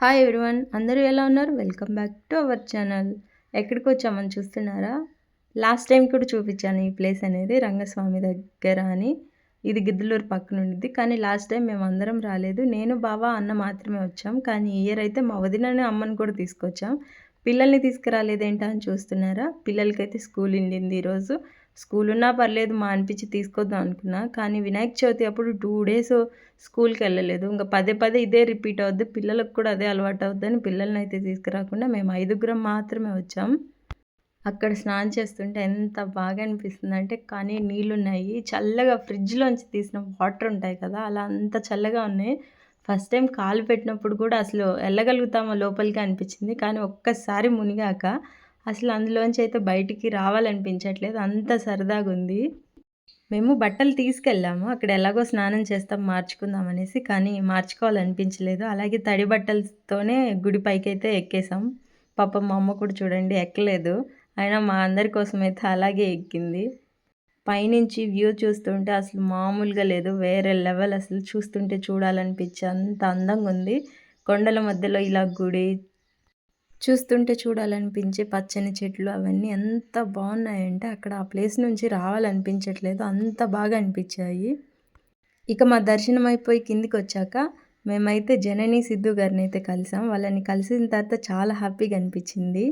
Hi everyone అందరూ ఎలా ఉన్నారు? Welcome back to our channel ఎక్కడికి వచ్చామని చూస్తున్నారా? లాస్ట్ టైం కూడా చూపించాను ఈ ప్లేస్ అనేది రంగస్వామి దగ్గర అని. ఇది గిద్దలూరు పక్కన ఉండిద్ది కానీ లాస్ట్ టైం మేము అందరం రాలేదు. నేను బావ అన్న మాత్రమే వచ్చాం. కానీ ఈ ఇయర్ అయితే మా వదినని అమ్మని కూడా తీసుకొచ్చాం. పిల్లల్ని తీసుకురాలేదేంటా అని చూస్తున్నారా? పిల్లలకైతే స్కూల్ ఉండింది ఈరోజు. స్కూల్ ఉన్నా పర్లేదు మా అనిపించి తీసుకొద్దాం అనుకున్నా. కానీ వినాయక చవితి అప్పుడు టూ డేస్ స్కూల్కి వెళ్ళలేదు. ఇంకా పదే పదే ఇదే రిపీట్ అవుద్ది. పిల్లలకు కూడా అదే అలవాటు అవుద్దని పిల్లల్ని అయితే తీసుకురాకుండా మేము ఐదుగురం మాత్రమే వచ్చాం. అక్కడ స్నానం చేస్తుంటే ఎంత బాగా అనిపిస్తుంది అంటే కానీ నీళ్ళు ఉన్నాయి చల్లగా ఫ్రిడ్జ్లోంచి తీసిన వాటర్ ఉంటాయి కదా అలా అంత చల్లగా ఉన్నాయి. ఫస్ట్ టైం కాలు పెట్టినప్పుడు కూడా అసలు వెళ్ళగలుగుతామో లోపలికి అనిపించింది. కానీ ఒక్కసారి మునిగాక అసలు అందులోంచి అయితే బయటికి రావాలనిపించట్లేదు. అంత సరదాగా ఉంది. మేము బట్టలు తీసుకెళ్ళాము. అక్కడ ఎలాగో స్నానం చేస్తాం మార్చుకుందాం అనేసి. కానీ మార్చుకోవాలనిపించలేదు. అలాగే తడి బట్టలతోనే గుడి పైకి అయితే ఎక్కేసాం. పాప మా అమ్మ కూడా చూడండి ఎక్కలేదు. అయినా మా అందరి కోసం అయితే అలాగే ఎక్కింది. పైనుంచి వ్యూ చూస్తుంటే అసలు మామూలుగా లేదు. వేరే లెవెల్ అసలు చూస్తుంటే చూడాలనిపించే అంత అందంగా ఉంది. కొండల మధ్యలో ఇలా గుడి చూస్తుంటే చూడాలనిపించే పచ్చని చెట్లు అవన్నీ ఎంత బాగున్నాయంటే అక్కడ ఆ ప్లేస్ నుంచి రావాలనిపించట్లేదు. అంత బాగా అనిపించాయి. ఇక మా దర్శనం అయిపోయి కిందికి వచ్చాక మేమైతే జనని సిద్ధు గారిని అయితే కలిసాం. వాళ్ళని కలిసిన తర్వాత చాలా హ్యాపీగా అనిపించింది.